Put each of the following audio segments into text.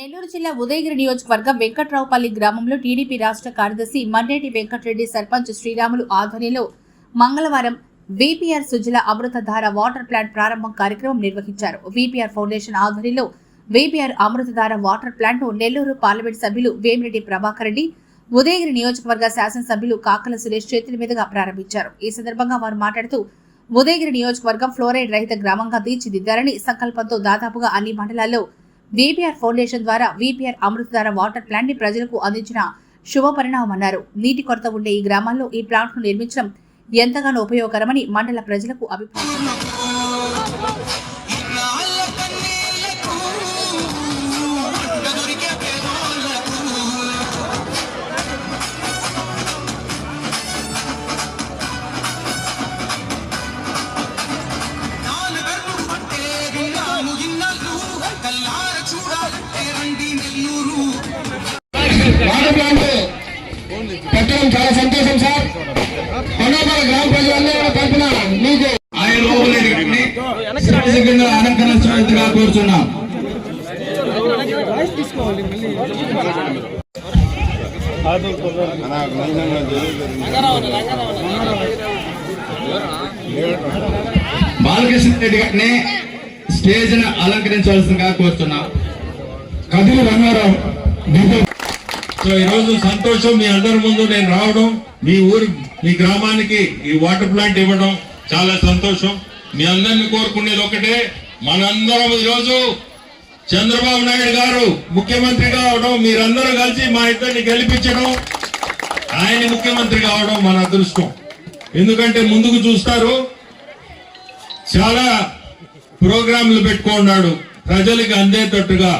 నెల్లూరు జిల్లా ఉదయగిరి నియోజకవర్గం వెంకట్రావుపల్లి గ్రామంలో టీడీపీ రాష్ట్ర కార్యదర్శి మండేటి వెంకటరెడ్డి సర్పంచ్ శ్రీరాములు ఆధ్వర్యంలో మంగళవారం VPR Sujala Amruthadhara water plant ప్రారంభం కార్యక్రమం నిర్వహించారు. విపిఆర్ ఫౌండేషన్ ఆధ్వర్యంలో విపిఆర్ అమృతధార వాటర్ ప్లాంట్ను నెల్లూరు పార్లమెంట్ సభ్యులు వేమిరెడ్డి ప్రభాకర్ రెడ్డి ఉదయగిరి నియోజకవర్గ శాసనసభ్యులు కాకల సురేష్ చేతుల మీదుగా ప్రారంభించారు. ఈ సందర్భంగా వారు మాట్లాడుతూ ఉదయగిరి నియోజకవర్గం ఫ్లోరైడ్ రహిత గ్రామంగా తీర్చిదిద్దారని సంకల్పంతో దాదాపుగా అన్ని మండలాల్లో వీపీఆర్ ఫౌండేషన్ ద్వారా విపిఆర్ అమృతధార వాటర్ ప్లాంట్ని ప్రజలకు అందించిన శుభ పరిణామమన్నారు నీటి కొరత ఉండే ఈ గ్రామాల్లో ఈ ప్లాంట్ను నిర్మించడం ఎంతగానో ఉపయోగకరమని మండల ప్రజలకు అభిప్రాయం. పెట్టడం చాలా సంతోషం సార్. మనోబల గ్రామ ప్రజలందరూ తరఫున మీకు ఆయన లోపలి శిరస్సు కింద అలంకరించినట్టుగా కోరుచున్నాం. బాలకృష్ణ రెడ్డి గారిని స్టేజ్ను అలంకరించవలసిందిగా కోరుతున్నాం కదిలి రంగారావు సో ఈరోజు సంతోషం మీ అందరి ముందు నేను రావడం మీ ఊరు మీ గ్రామానికి ఈ వాటర్ ప్లాంట్ ఇవ్వడం చాలా సంతోషం. మీ అందరిని కోరుకునేది ఒకటే మనందరం ఈరోజు చంద్రబాబు నాయుడు గారు ముఖ్యమంత్రిగా కావడం మీరందరూ కలిసి మా ఇద్దరిని గెలిపించడం ఆయన ముఖ్యమంత్రి కావడం మన అదృష్టం. ఎందుకంటే ముందుకు చూస్తారు చాలా ప్రోగ్రాంలు పెట్టుకున్నాడు ప్రజలకు అందేటట్టుగా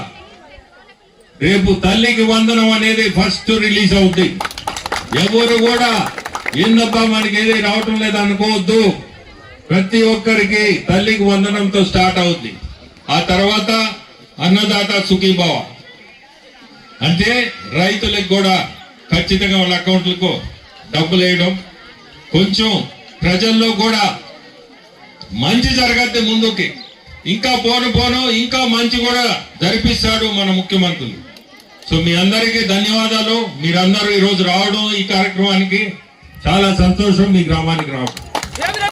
రేపు తల్లికి వందనం అనేది ఫస్ట్ రిలీజ్ అవుద్ది. ఎవరు కూడా ఏందబ్బా మనకి ఏది రావటం లేదు అనుకోవద్దు. ప్రతి ఒక్కరికి తల్లికి వందనంతో స్టార్ట్ అవుద్ది. ఆ తర్వాత అన్నదాత సుఖీభావ. అంటే రైతులకు కూడా ఖచ్చితంగా వాళ్ళ అకౌంట్లకు డబ్బులు వేయడం. కొంచెం ప్రజల్లో కూడా మంచి జరగద్ది ముందుకి. ఇంకా పోను పోను ఇంకా మంచి కూడా జరిపిస్తాడు మన ముఖ్యమంత్రులు. సో మీ అందరికీ ధన్యవాదాలు. మీరందరూ ఈరోజు రావడం ఈ కార్యక్రమానికి చాలా సంతోషం మీ గ్రామానికి రావడం.